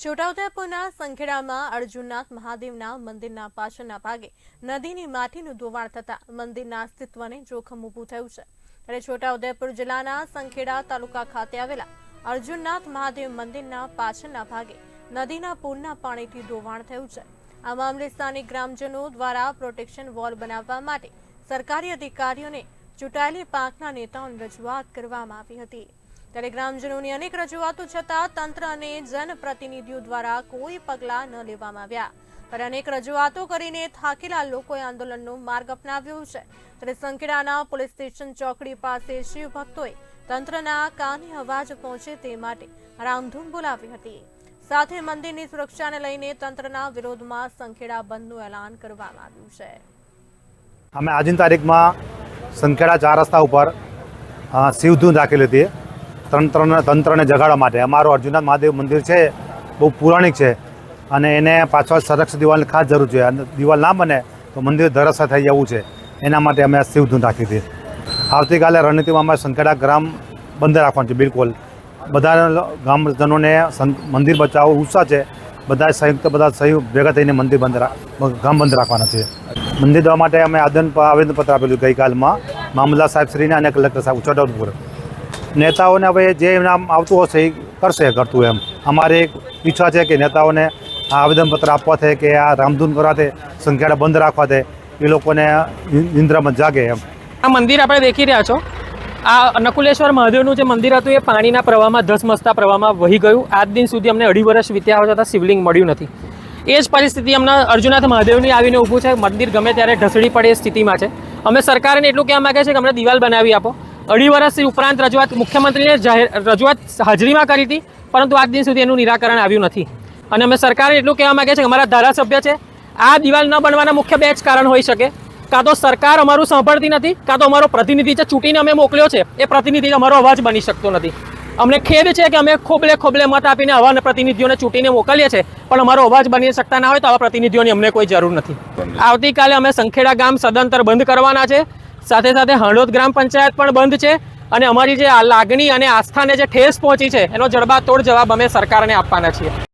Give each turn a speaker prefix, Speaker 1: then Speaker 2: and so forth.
Speaker 1: છોટાઉદેપુરના સંખેડામાં અર્જુનનાથ મહાદેવના મંદિરના પાછળના ભાગે નદીની માટીનું ધોવાણ થતાં મંદિરના અસ્તિત્વને જોખમ ઊભું થયું છે. ત્યારે છોટાઉદેપુર જિલ્લાના સંખેડા તાલુકા ખાતે આવેલા અર્જુનનાથ મહાદેવ મંદિરના પાછળના ભાગે નદીના પૂરના પાણીથી ધોવાણ થયું છે. આ મામલે સ્થાનિક ગ્રામજનો દ્વારા પ્રોટેક્શન વોલ બનાવવા માટે સરકારી અધિકારીઓને ચૂંટાયેલી પાંખના નેતાઓને રજૂઆત કરવામાં આવી હતી. ત્યારે ગ્રામજનોની અનેક રજૂઆતો છતાં તંત્ર અને જનપ્રતિનિધિઓ દ્વારા કોઈ પગલાં ન લેવામાં આવ્યા. ત્યારે અનેક રજૂઆતો કરીને થાકેલા લોકોએ આંદોલનનો માર્ગ અપનાવ્યો છે. ત્યારે સંકેડાના પોલીસ સ્ટેશન ચોકડી પાસે શિવ તંત્રના કાને અવાજ પહોંચે તે માટે રામધૂન બોલાવી હતી. સાથે મંદિરની સુરક્ષાને લઈને તંત્રના વિરોધમાં સંખેડા બંધનું એલાન કરવામાં આવ્યું છે.
Speaker 2: અમે આજની તારીખમાં સંખેડા ચાર રસ્તા ઉપર શિવધૂન રાખેલી હતી. તંત્રને તંત્રને જગાડવા માટે. અમારું અર્જુનનાથ મહાદેવ મંદિર છે, બહુ પૌરાણિક છે અને એને પાછળ સંરક્ષ દિવાલની ખાસ જરૂર છે. અને દિવાલ ના બને તો મંદિર ધરસર થઈ જવું છે. એના માટે અમે આ શિવધૂન રાખી હતી. આવતીકાલે રણનીતિમાં અમે સંકેડા ગ્રામ બંધ રાખવાનું છે, બિલકુલ. બધા ગામજનોને મંદિર બચાવવો ઉત્સાહ છે. બધા સંયુક્ત, બધા સહયોગ ભેગા થઈને મંદિર બંધ ગામ બંધ રાખવાના છે. મંદિર દેવા માટે અમે આદન આવેદનપત્ર આપેલું ગઈકાલમાં. મામલા સાહેબશ્રીને અને કલેક્ટર સાહેબ છોટાઉદેપુર નેતાઓને હવે જે નામ આવતું હશે એ કરશે કરતું એમ. અમારે એક ઈચ્છા છે કે નેતાઓને આ આવેદનપત્ર આપવાથી કે આ રામધૂન કરવાથી સંખ્યાને બંધ રાખવા છે એ લોકોને નિંદ્રામાં જાગે એમ.
Speaker 3: આ મંદિર આપણે દેખી રહ્યા છો. આ નકુલેશ્વર મહાદેવનું જે મંદિર હતું એ પાણીના પ્રવાહમાં, ધસમસતા પ્રવાહમાં વહી ગયું. આજ દિન સુધી અમને અઢી વર્ષ વીત્યા છતાં શિવલિંગ મળ્યું નથી. એ જ પરિસ્થિતિ અમને અર્જુનાથ મહાદેવની આવીને ઊભું છે. મંદિર ગમે ત્યારે ઢસડી પડે એ સ્થિતિમાં છે. અમે સરકારને એટલું કહેવા માગે છે કે અમને દિવાલ બનાવી આપો. અઢી વર્ષથી ઉપરાંત રજૂઆત મુખ્યમંત્રીને જાહેર રજૂઆત હાજરીમાં કરી હતી પરંતુ આજ દિન સુધી એનું નિરાકરણ આવ્યું નથી. અને અમે સરકારે એટલું કહેવા માગીએ છીએ કે અમારા ધારાસભ્ય છે આ દિવાલ ન બનવાના મુખ્ય બે જ કારણ હોઈ શકે. કાં તો સરકાર અમારું સાંભળતી નથી કાં તો અમારો પ્રતિનિધિ જે ચૂંટીને અમે મોકલ્યો છે એ પ્રતિનિધિ અમારો અવાજ બની શકતો નથી. અમને ખેદ છે કે અમે ખોબલે ખોબલે મત આપીને આવા પ્રતિનિધિઓને ચૂંટીને મોકલીએ છીએ પણ અમારો અવાજ બની શકતા ના હોય તો આવા પ્રતિનિધિઓની અમને કોઈ જરૂર નથી. આવતીકાલે અમે સંખેડા ગામ સદંતર બંધ કરવાના છે. સાથે સાથે હણોદ ગ્રામ પંચાયત પણ બંધ છે અને અમારી જે લાગણી અને આસ્થાને જે ઠેસ પહોંચી છે, એનો જડબાતોડ જવાબ અમે સરકારને આપવાના છીએ.